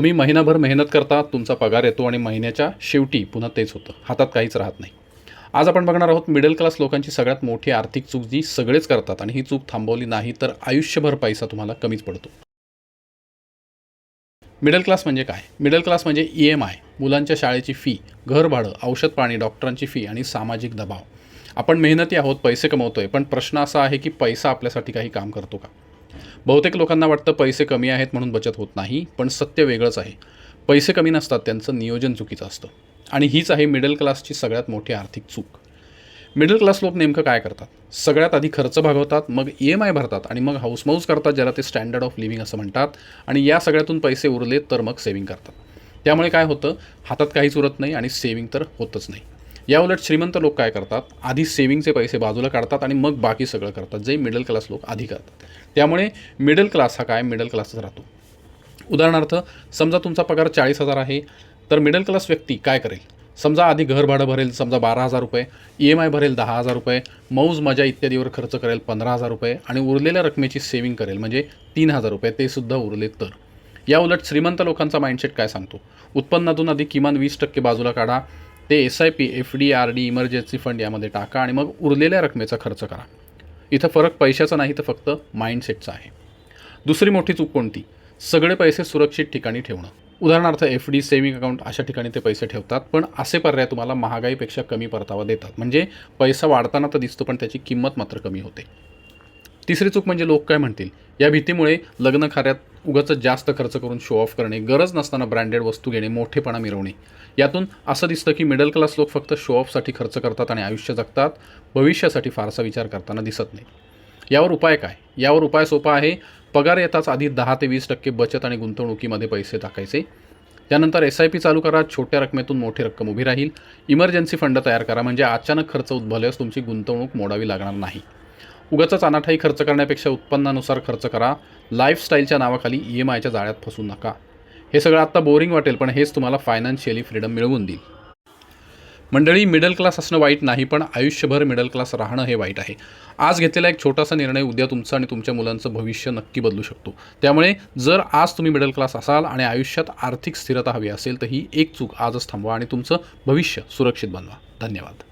तुम्ही महिनाभर मेहनत करता तुमचा पगार येतो आणि महिन्याच्या शेवटी पुन्हा तेच होतं. हातात काहीच राहत नाही. आज आपण बघणार आहोत मिडल क्लास लोकांची सगळ्यात मोठी आर्थिक चूक जी सगळेच करतात आणि ही चूक थांबवली नाही तर आयुष्यभर पैसा तुम्हाला कमीच पडतो. मिडल क्लास म्हणजे काय? मिडल क्लास म्हणजे ई एम आय मुलांच्या शाळेची फी घर भाडं औषध पाणी डॉक्टरांची फी आणि सामाजिक दबाव. आपण मेहनती आहोत पैसे कमवतोय पण प्रश्न असा आहे की पैसा आपल्यासाठी काही काम करतो का? बहुतेक लोकांना वाटतं पैसे कमी आहेत म्हणून बचत होत नाही पण सत्य वेगळंच आहे. पैसे कमी नसतात त्यांचं नियोजन चुकीचं असतं. आणि हीच आहे मिडल क्लासची सगळ्यात मोठी आर्थिक चूक. मिडल क्लास लोक नेमकं काय करतात? सगळ्यात आधी खर्च भागवतात मग ई एम आय भरतात आणि मग हाऊसमाऊस करतात ज्याला ते स्टँडर्ड ऑफ लिव्हिंग असं म्हणतात. आणि या सगळ्यातून पैसे उरले तर मग सेव्हिंग करतात. त्यामुळे काय होतं? हातात काहीच उरत नाही आणि सेविंग तर होतच नाही. या उलट श्रीमंत लोक काय करतात? आधी सेविंगचे पैसे बाजूला काढतात आणि मग बाकी सगळं करतात जे मिडल क्लास लोक आधी करतात. त्यामुळे मिडल क्लास हा काय? मिडल क्लासच राहतो. उदाहरणार्थ समजा तुमचा पगार चाळीस हजार आहे तर मिडल क्लास व्यक्ती काय करेल? समजा आधी घर भाडं भरेल समजा बारा हजार रुपये ई एम आय भरेल दहा हजार रुपये मौज मजा इत्यादीवर खर्च करेल पंधरा हजार रुपये आणि उरलेल्या रकमेची सेविंग करेल म्हणजे तीन हजार रुपये ते सुद्धा उरले तर. या उलट श्रीमंत लोकांचा माइंडसेट काय सांगतो? उत्पन्नातून आधी किमान वीस टक्के बाजूला काढा ते S I P F D R D emergency fund यामध्ये टाका आणि मग उरलेल्या रकमेचा खर्च करा. इथं फरक पैशाचा नाही तर फक्त माइंडसेटचा आहे. दुसरी मोठी चूक कोणती? सगळे पैसे सुरक्षित ठिकाणी ठेवणं. उदाहरणार्थ एफ डी सेव्हिंग अकाउंट अशा ठिकाणी ते पैसे ठेवतात पण असे पर्याय तुम्हाला महागाईपेक्षा कमी परतावा देतात. म्हणजे पैसा वाढताना तर दिसतो पण त्याची किंमत मात्र कमी होते. तिसरी चूक म्हणजे लोक काय म्हणतील? या भीतीमुळे लग्न खाऱ्यात उगाच जास्त खर्च करून शो ऑफ करणे गरज नसताना ब्रँडेड वस्तू घेणे मोठेपणा मिरवणे. यातून असं दिसतं की मिडल क्लास लोक फक्त शो ऑफसाठी खर्च करतात आणि आयुष्य जगतात भविष्यासाठी फारसा विचार करताना दिसत नाही. यावर उपाय काय? यावर उपाय सोपा आहे पगार येताच आधी दहा ते वीस टक्के बचत आणि गुंतवणुकीमध्ये पैसे टाकायचे. त्यानंतर एस आय पी चालू करा छोट्या रकमेतून मोठी रक्कम उभी राहील. इमर्जन्सी फंड तयार करा म्हणजे अचानक खर्च उद्भवल्यास तुमची गुंतवणूक मोडावी लागणार नाही. उगाचाच अनाठाई खर्च करण्यापेक्षा उत्पन्नानुसार खर्च करा. लाईफस्टाईलच्या नावाखाली ई एम आयच्या जाळ्यात फसू नका. हे सगळं आत्ता बोरिंग वाटेल पण हेच तुम्हाला फायनान्शियली फ्रीडम मिळवून देईल. मंडळी मिडल क्लास असणं वाईट नाही पण आयुष्यभर मिडल क्लास राहणं हे वाईट आहे. आज घेतलेला एक छोटासा निर्णय उद्या तुमचं आणि तुमच्या मुलांचं भविष्य नक्की बदलू शकतो. त्यामुळे जर आज तुम्ही मिडल क्लास असाल आणि आयुष्यात आर्थिक स्थिरता हवी असेल तर ही एक चूक आजच थांबवा आणि तुमचं भविष्य सुरक्षित बनवा. धन्यवाद.